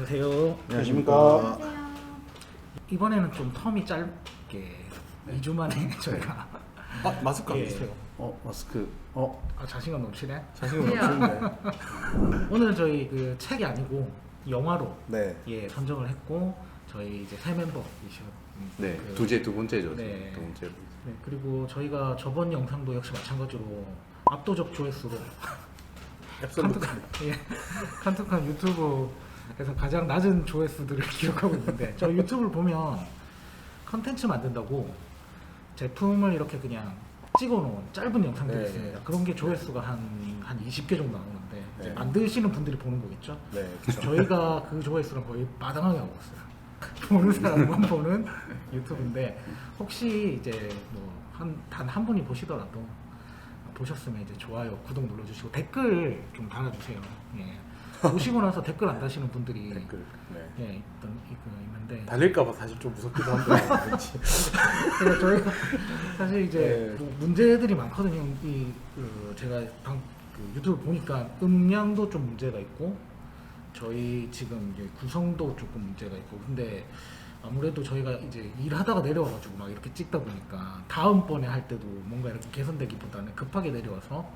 안녕하세요. 안녕하십니까. 이번에는 좀 텀이 짧게 2주 만에 저희가 아, 마스크 안 예. 쓰세요? 어 마스크 어 아, 자신감 넘치네. 자신감 없으신데. 오늘 저희 그 책이 아니고 영화로 네. 예 선정을 했고 저희 이제 새 멤버이셔. 음, 네, 그- 두제 두 번째죠. 네. 두 번째로. 네, 그리고 저희가 저번 영상도 역시 마찬가지로 압도적 조회수로 앱솔루트. 예, 칸투칸 유튜브 에서 가장 낮은 조회수들을 기록하고 있는데 저 유튜브를 보면 컨텐츠 만든다고 제품을 이렇게 그냥 찍어놓은 짧은 영상들이 네. 있습니다. 그런 게 조회수가 한, 한 20개 정도 나오는데 이제 네. 만드시는 분들이 보는 거겠죠. 네, 그렇죠. 저희가 그 조회수는 거의 마당하게 하고 있어요. 보는 사람만 보는 유튜브인데 혹시 이제 뭐단한 분이 보시더라도 보셨으면 이제 좋아요, 구독 눌러주시고 댓글 좀 달아주세요. 예. 보시고 나서 댓글 안 다시는 분들이 댓글. 네. 예 있던 이거 있는데 달릴까봐 사실 좀 무섭기도 한데. 왠지. 그래서 저희가 사실 이제 네. 뭐 문제들이 많거든요. 이 그 제가 방, 그 유튜브 보니까 음량도 좀 문제가 있고 저희 지금 이제 구성도 조금 문제가 있고 근데 아무래도 저희가 이제 일하다가 내려와가지고 막 이렇게 찍다 보니까 다음번에 할 때도 뭔가 이렇게 개선되기보다는 급하게 내려와서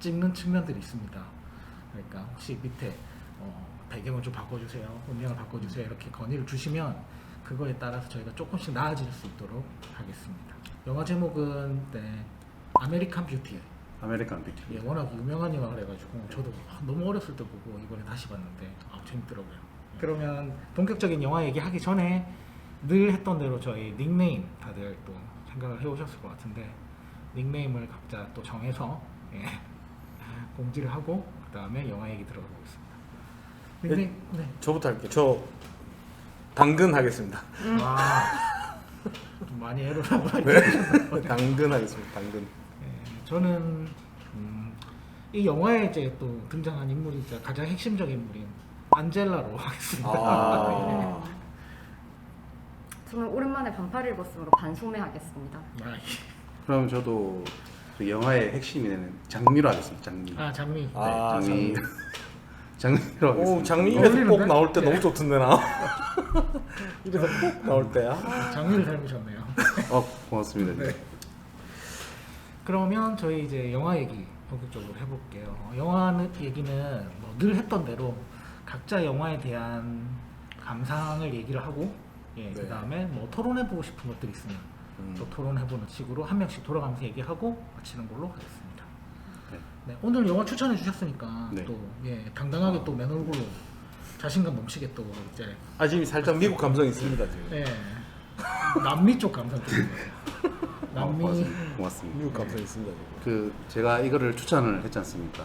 찍는 측면들이 있습니다. 그러니까 혹시 밑에 어, 배경을 좀 바꿔주세요, 음량을 바꿔주세요 이렇게 건의를 주시면 그거에 따라서 저희가 조금씩 나아질 수 있도록 하겠습니다. 영화 제목은 네, 아메리칸 뷰티. 아메리칸 뷰티. 예, 워낙 유명한 영화를 해가지고 저도 아, 너무 어렸을 때 보고 이번에 다시 봤는데 아, 재밌더라고요. 그러면 본격적인 영화 얘기하기 전에 늘 했던 대로 저희 닉네임 다들 또 생각을 해오셨을 것 같은데 닉네임을 각자 또 정해서 예, 공지를 하고 그 다음에 영화 얘기 들어가 보겠습니다. 닉네임 네. 저부터 할게요. 저 당근 하겠습니다. 와, 좀 많이 애로라고. 네. 당근 하겠습니다. 당근. 예, 저는 음, 이 영화에 이제 또 등장한 인물이자 가장 핵심적인 인물인 안젤라로 하겠습니다. 아. 저는 오랜만에 반팔 입었으므로 반소매 하겠습니다. 아, 그럼 저도 그 영화의 핵심이 되는 장미로 하겠습니다. 장미. 아 장미. 아, 장미. 장미 로 하겠습니다. 오, 장미 어, 입에서 꼭 어울리는데? 나올 때 네. 너무 좋던데 나. 이래서 꼭 나올 때야. 장미를 닮으셨네요. 어 고맙습니다. 네. 그러면 저희 이제 영화 얘기 본격적으로 해볼게요. 어, 영화는 얘기는 뭐 늘 했던 대로 각자 영화에 대한 감상을 얘기를 하고, 예, 네. 그 다음에 뭐 토론해보고 싶은 것들이 있으면 음. 또 토론해보는 식으로 한 명씩 돌아가면서 얘기하고 마치는 걸로 하겠습니다. 네. 네, 오늘 영화 추천해 주셨으니까 네. 또 예, 당당하게 또 맨 얼굴로 자신감 넘치게 또 이제 아, 지금 살짝 미국 감성 있습니다, 지금. 예, 남미 쪽 감성. 어, 남미 고맙습니다. 고맙습니다. 미국 감성 있습니다, 지금. 그 제가 이거를 추천을 했지 않습니까?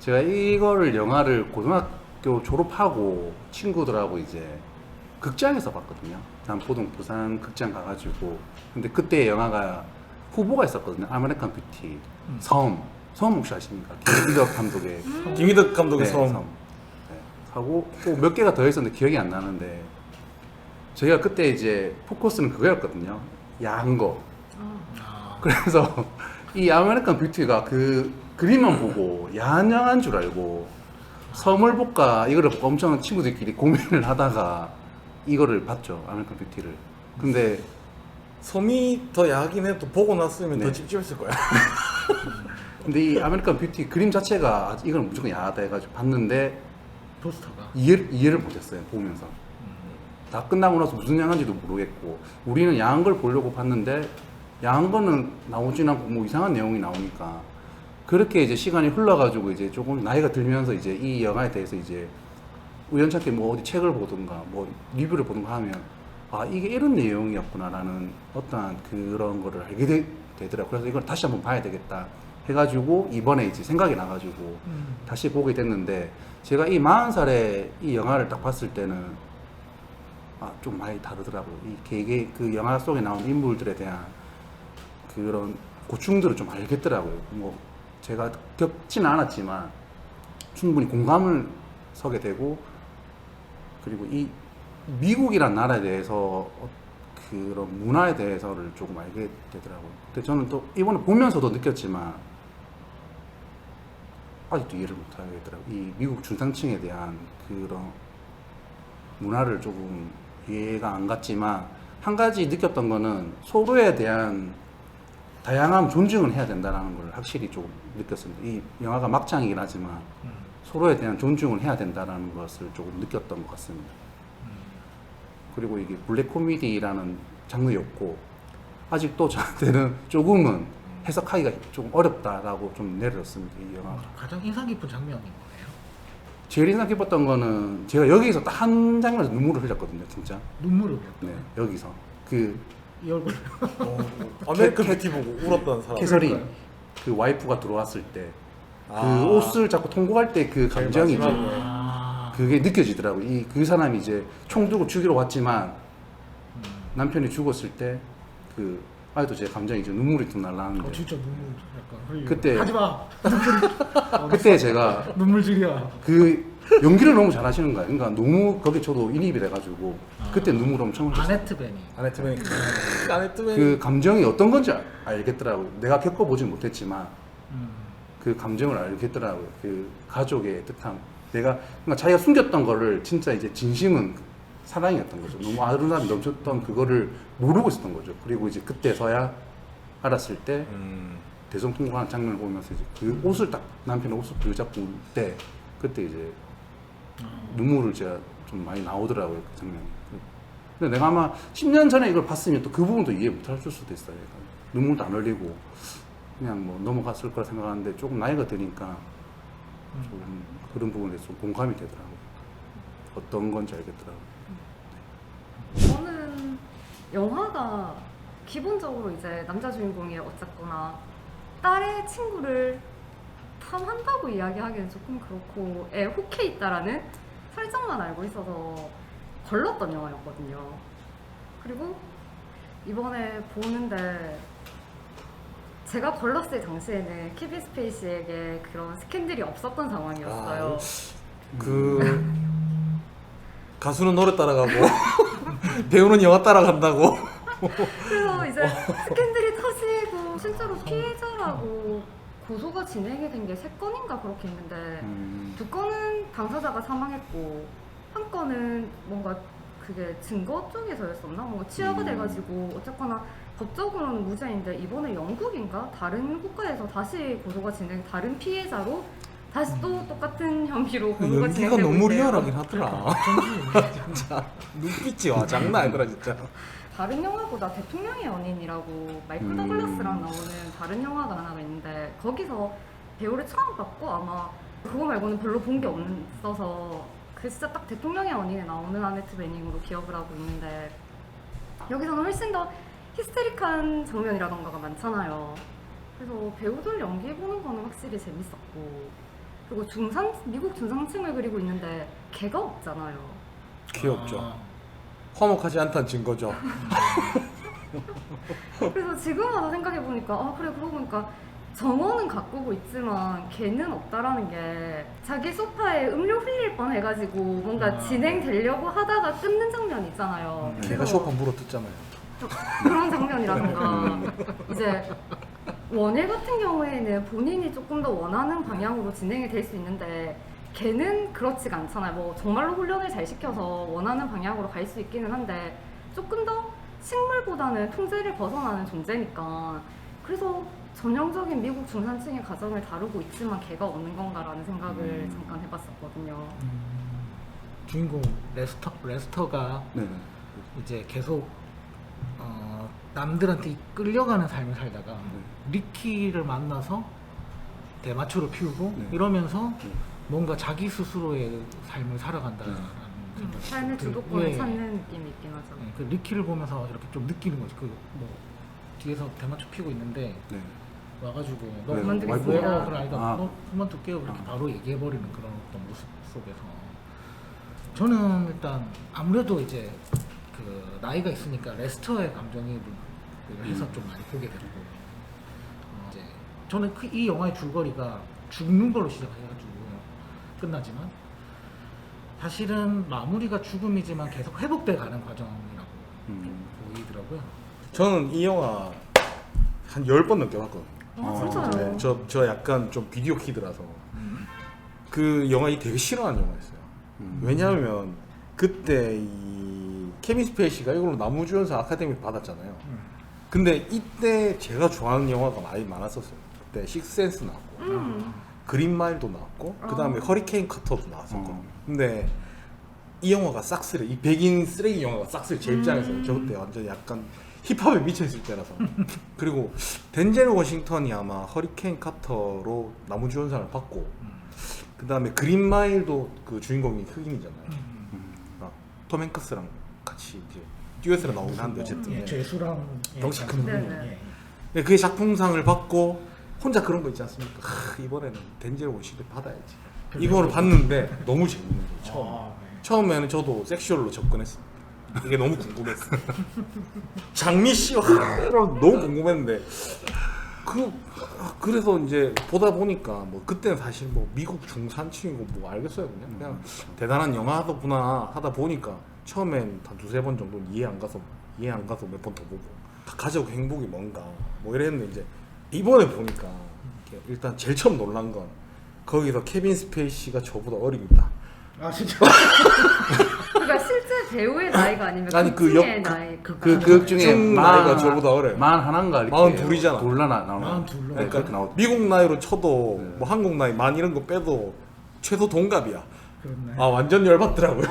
제가 이거를 영화를 고등학교 졸업하고 친구들하고 이제 극장에서 봤거든요. 남포동 부산 극장 가가지고 근데 그때 영화가 후보가 있었거든요. 아메리칸 뷰티, 음. 섬, 섬 혹시 아십니까? 김기덕 감독의 김희덕 감독의 네, 섬. 네. 하고 또 몇 개가 더 있었는데 기억이 안 나는데 저희가 그때 이제 포커스는 그거였거든요. 야한 거. 아, 그래서 이 아메리칸 뷰티가 그 그림만 보고 야한 영화인 줄 알고 섬을 볼까 이거를 보고 엄청 친구들끼리 고민을 하다가 이거를 봤죠 아메리칸 뷰티를. 근데 섬이 더 야하긴 해도 보고 났으면 네. 더 찝찝했을 거야. 근데 이 아메리칸 뷰티 그림 자체가 이건 무조건 야하다 해가지고 봤는데 포스터가? 이해를, 이해를 못했어요 보면서. 음, 다 끝나고 나서 무슨 양한지도 모르겠고. 우리는 야한 걸 보려고 봤는데 야한 거는 나오진 않고 뭐 이상한 내용이 나오니까. 그렇게 이제 시간이 흘러가지고 이제 조금 나이가 들면서 이제 이 영화에 대해서 이제 우연찮게 뭐 어디 책을 보든가 뭐 리뷰를 보든가 하면 아 이게 이런 내용이었구나라는 어떠한 그런 거를 알게 되, 되더라고요. 그래서 이걸 다시 한번 봐야 되겠다 해가지고 이번에 이제 생각이 나가지고 음. 다시 보게 됐는데 제가 이 40살에 이 영화를 딱 봤을 때는 아, 좀 많이 다르더라고요. 이 개개 그 영화 속에 나온 인물들에 대한 그런 고충들을 좀 알겠더라고요. 뭐 제가 겪지는 않았지만 충분히 공감을 서게 되고 그리고 이 미국이란 나라에 대해서 어- 그런 문화에 대해서를 조금 알게 되더라고요. 근데 저는 또 이번에 보면서도 느꼈지만 아직도 이해를 못 하겠더라고요. 이 미국 중산층에 대한 그런 문화를 조금 이해가 안 갔지만 한 가지 느꼈던 거는 서로에 대한 다양한 존중을 해야 된다는 걸 확실히 조금 느꼈습니다. 이 영화가 막장이긴 하지만 음. 서로에 대한 존중을 해야 된다는 것을 조금 느꼈던 것 같습니다. 그리고 이게 블랙 코미디라는 장르였고 아직도 저한테는 조금은 해석하기가 좀 어렵다라고 좀 내렸습니다. 이 영화가. 가장 인상 깊은 장면인 거예요. 제일 인상 깊었던 거는 제가 여기서 딱 한 장면에서 눈물을 흘렸거든요, 진짜. 눈물을 네, 여기서 그 이 얼굴. 어, 아메리칸 뷰티 보고 울었던 사람. 캐서린 그 와이프가 들어왔을 때 그 아. 옷을 자꾸 통곡할 때 그 감정이 마지막에. 좀 아. 그게 느껴지더라고요. 이그 사람이 이제 총 들고 죽이러 왔지만 남편이 죽었을 때 그 아직도 제 감정이 이제 눈물이 좀 어, 날라는데 진짜 눈물 약간 흘리고. 그때- 하지 마. 눈물. 그때 제가 눈물질이야. 그 연기를 너무 잘하시는 거예요. 그러니까 너무 거기 저도 인입이 돼가지고 그때 눈물 엄청 흘렸어요. 아네트 베니. 아네트맨. 아네트맨. 그 감정이 어떤 건지 알- 알겠더라고요. 내가 겪어보진 못했지만 음. 그 감정을 알겠더라고요. 그 가족의 뜻함. 내가 그러니까 자기가 숨겼던 거를 진짜 이제 진심은 사랑이었던 거죠. 너무 아름다움이 넘쳤던 그거를 모르고 있었던 거죠. 그리고 이제 그때서야 알았을 때 음. 대성통곡하는 장면을 보면서 이제 그 옷을 딱 남편의 옷을 부여잡고 올때 그때 이제 눈물을 제가 좀 많이 나오더라고요 그 장면이. 근데 내가 아마 10년 전에 이걸 봤으면 또 그 부분도 이해 못할 수도 있어요. 눈물도 안 흘리고 그냥 뭐 넘어갔을 거라 생각하는데 조금 나이가 드니까 좀 그런 부분에 좀 공감이 되더라고요. 어떤 건지 알겠더라고요. 저는 영화가 기본적으로 이제 남자 주인공이 어쨌거나 딸의 친구를 탐한다고 이야기하기는 조금 그렇고 애 혹해 있다라는 설정만 알고 있어서 걸렀던 영화였거든요. 그리고 이번에 보는데 제가 걸렀을 당시에는 키비 스페이시에게 그런 스캔들이 없었던 상황이었어요. 그 가수는 노래 따라가고 배우는 영화 따라간다고. 그래서 이제 스캔들이 터지고 실제로 피해자라고 고소가 진행이 된 게 세 건인가 그렇게 있는데 음, 두 건은 당사자가 사망했고 한 건은 뭔가 그게 증거 쪽에서였었나? 뭔가 취하가 음. 돼가지고 어쨌거나 법적으로는 무죄인데 이번에 영국인가 다른 국가에서 다시 고소가 진행 다른 피해자로 다시 또 똑같은 혐의로 고소가 그 연기가 진행되고 너무 있대요. 리얼하긴 하더라. 진짜 눈빛이 와 장난 아니더라 진짜. 다른 영화보다 대통령의 연인이라고 마이클 음. 더글라스랑 나오는 다른 영화가 하나가 있는데 거기서 배우를 처음 봤고 아마 그거 말고는 별로 본 게 없어서 그 진짜 딱 대통령의 연인에 나오는 아네트 베닝으로 기억을 하고 있는데 여기서는 훨씬 더 히스테릭한 장면이라던가가 많잖아요. 그래서 배우들 연기 보는 거는 확실히 재밌었고 그리고 중산 미국 중산층을 그리고 있는데 개가 없잖아요. 귀엽죠. 아, 화목하지 않다는 증거죠. 그래서 지금 와서 생각해 보니까 아 그래 그러고 보니까 정원은 가꾸고 있지만 걔는 없다라는 게 자기 소파에 음료 흘릴 뻔 해가지고 뭔가 아. 진행되려고 하다가 끊는 장면 있잖아요. 음. 그래서 쇼파 물어뜯잖아요. 그런 장면이라던가 이제 원일 같은 경우에는 본인이 조금 더 원하는 방향으로 진행이 될 수 있는데 걔는 그렇지가 않잖아요. 뭐 정말로 훈련을 잘 시켜서 원하는 방향으로 갈 수 있기는 한데 조금 더 식물보다는 통제를 벗어나는 존재니까 그래서 전형적인 미국 중산층의 가정을 다루고 있지만 걔가 없는 건가라는 생각을 음. 잠깐 해봤었거든요. 음, 주인공 레스터 레스터가 네. 이제 계속 어, 남들한테 끌려가는 삶을 살다가 리키를 만나서 대마초를 피우고 네. 이러면서 네. 뭔가 자기 스스로의 삶을 살아간다는 음, 생각. 삶의 그, 주도권을 예. 찾는 느낌이 있긴 하죠. 네, 그 리키를 보면서 이렇게 좀 느끼는 거지. 그뭐 뒤에서 대마초 피고 있는데 네. 와가지고 네, 너 그만두겠습니다. 왜 어, 그래 아니다 아. 너 그만 둘게요 이렇게 아. 바로 얘기해버리는 그런 어떤 모습 속에서 저는 일단 아무래도 이제 그 나이가 있으니까 레스터의 감정이 해서 음. 좀 많이 보게 되고 어, 이제 저는 그, 이 영화의 줄거리가 죽는 걸로 시작해가지고 끝나지만 사실은 마무리가 죽음이지만 계속 회복돼 가는 과정이라고 음. 보이더라고요. 저는 이 영화 한 10번 넘게 봤거든요. 아, 아, 진짜요? 네, 저, 저 약간 좀 비디오 키드라서 그 영화 이 되게 싫어하는 영화였어요. 음. 왜냐하면 그때 이 케빈 스페이시가 이걸로 나무주연상 아카데미 받았잖아요. 음. 근데 이때 제가 좋아하는 영화가 많이 많았었어요. 그때 식스센스 나왔고 음. 그린마일도 나왔고 그 다음에 어. 허리케인 커터도 나왔었거든요. 어. 근데 이 영화가 싹쓸이 이 백인 쓰레기 영화가 싹쓸이 제 입장에서 음. 저 그때 완전 약간 힙합에 미쳐있을 때라서 그리고 덴젤 워싱턴이 아마 허리케인 카터로 나무주연상을 받고 그 다음에 그린마일도 그 주인공이 흑인이잖아요. 음. 아, 톰 행크스랑 같이 이제 듀엣으로 나오긴 한데 어쨌든 예, 네. 죄수랑 예, 덩치 큰 분. 예, 예. 네, 그게 작품상을 받고 혼자 그런 거 있지 않습니까? 하, 이번에는 덴젤 워싱턴 받아야지. 이거를 봤는데 너무 재밌는 거예요. 처음. 아, 네. 처음에는 저도 섹슈얼로 접근했습니다. 이게 너무 궁금했어요. 장미 씨와 너무 궁금했는데 그 그래서 이제 보다 보니까 뭐 그때는 사실 뭐 미국 중산층이고 뭐 알겠어요 그냥 그냥 대단한 영화더구나 하다 보니까 처음엔 한 두세 번 정도 는 이해 안 가서 이해 안 가서 몇 번 더 보고 가족 행복이 뭔가 뭐 이랬는데 이제 이번에 보니까 일단 제일 처음 놀란 건 거기서 케빈 스페이시가 저보다 어립니다. 아 진짜 그러니까 실제 배우의 나이가 아니면 아니, 그 극중의 역- 나이. 그- 그, 그 중에 중 나이가 저보다 어려요. 만 하나인가 이렇게 마흔 둘이잖아. 둘나 나오나 마흔 둘로. 네, 그러니까 그렇게 나오죠 미국 나이로 쳐도 네. 뭐 한국 나이 만 이런 거 빼도 최소 동갑이야. 그렇네. 아 완전 열받더라고요.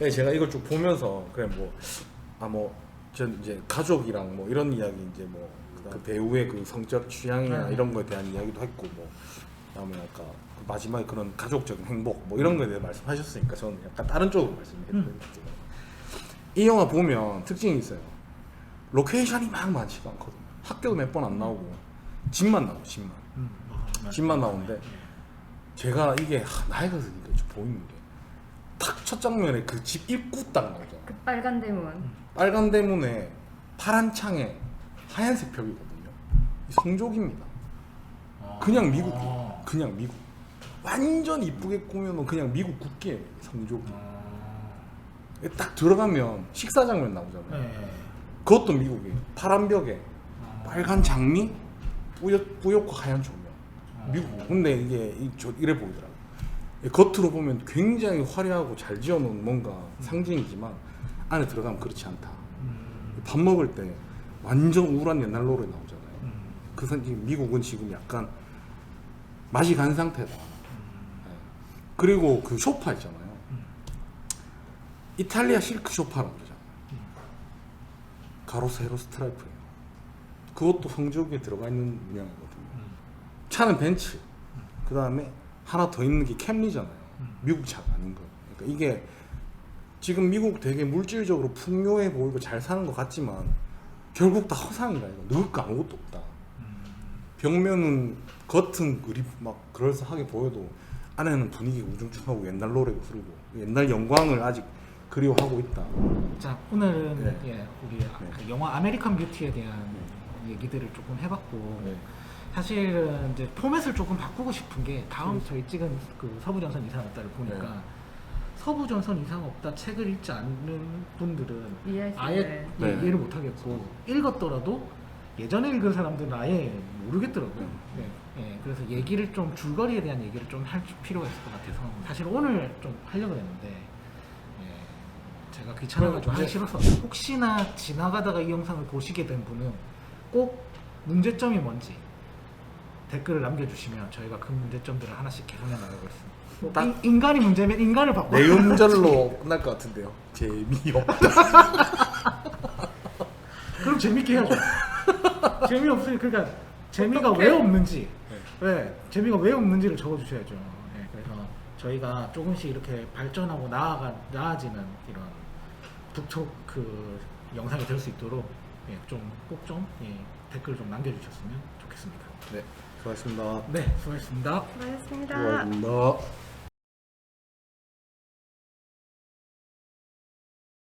야. 네, 제가 이걸 쭉 보면서 그래 뭐 아 뭐 전 이제 가족이랑 뭐 이런 이야기 이제 뭐 그 배우의 그 성적 취향이나 네. 이런 거에 대한 이야기도 했고 뭐 그다음에 아까 그 마지막에 그런 가족적인 행복 뭐 이런 거에 대해 말씀하셨으니까 저는 약간 다른 쪽으로 말씀드렸거든요. 음. 이 영화 보면 특징이 있어요. 로케이션이 막 많지가 않거든요. 학교도 몇 번 안 나오고 집만 나오고 집만. 음. 아. 집만 나오는데 제가 이게 하, 나이가 드니까 좀 보이는 게 탁 첫 장면에 그 집 입구 딱 나오잖아. 그 빨간 대문. 빨간 대문에 파란 창에 하얀색 벽이거든요. 이 성족입니다. 아. 그냥 미국이 아. 그냥 미국. 완전 이쁘게 꾸며놓은 그냥 미국 국기예요. 이 성족이. 아. 딱 들어가면 식사 장면 나오잖아요. 네. 그것도 미국이에요. 파란 벽에 아. 빨간 장미, 뿌옇, 뿌옇고 하얀 조명. 아. 미국. 근데 이게 이- 저- 이래 보이더라고. 겉으로 보면 굉장히 화려하고 잘 지어놓은 뭔가 상징이지만 안에 들어가면 그렇지 않다. 음. 밥 먹을 때 완전 우울한 옛날 노래 나오잖아요. 음. 그 선- 지금 미국은 지금 약간 맛이 간 상태다. 음. 네. 그리고 그 소파 있잖아요. 음. 이탈리아 실크 소파라고 그러잖아요. 음. 가로 세로 스트라이프예요. 그것도 성적에 들어가 있는 문양이거든요. 음. 차는 벤츠. 그 다음에 하나 더 있는 게 캠리잖아요. 음. 미국 차가 아닌 거예요. 그러니까 이게 지금 미국 되게 물질적으로 풍요해 보이고 잘 사는 것 같지만 결국 다 허상이다 이거. 넣을 거 아무것도 없다. 음. 벽면은 겉은 그리 막 그럴싸하게 보여도 안에는 분위기가 우중충하고 옛날 노래가 흐르고 옛날 영광을 아직 그리워하고 있다. 자 오늘은 네. 예, 우리 그 영화 아메리칸 뷰티에 대한 얘기들을 조금 해봤고 네. 사실은 이제 포맷을 조금 바꾸고 싶은 게 다음 저희 찍은 그 서부전선 이상 없다를 보니까 네. 서부전선 이상 없다 책을 읽지 않는 분들은 이해할 수 아예 있는. 예, 네. 이해를 못 하겠고 읽었더라도 예전에 읽은 사람들은 아예 모르겠더라고요. 네. 예, 그래서 얘기를 좀 줄거리에 대한 얘기를 좀 할 필요가 있을 것 같아서 사실 오늘 좀 하려고 했는데 예, 제가 귀찮아가지고 하기 싫어서 혹시나 지나가다가 이 영상을 보시게 된 분은 꼭 문제점이 뭔지 댓글을 남겨주시면 저희가 그 문제점들을 하나씩 개선해 나가겠습니다. 뭐 딱- 인, 인간이 문제면 인간을 바꿔. 내 음절로 끝날 것 같은데요. 재미없다. 그럼 재밌게 해야죠. 재미 없으니 그러니까 재미가 왜 없는지, 왜 재미가 왜 없는지를 적어주셔야죠. 예, 그래서 저희가 조금씩 이렇게 발전하고 나아가 나아지는 이런 북톡 그 영상이 될 수 있도록 예, 좀꼭 좀 예, 댓글 좀 남겨주셨으면 좋겠습니다. 네, 수고하셨습니다. 네, 수고하셨습니다. 수고하셨습니다. 수고하셨습니다.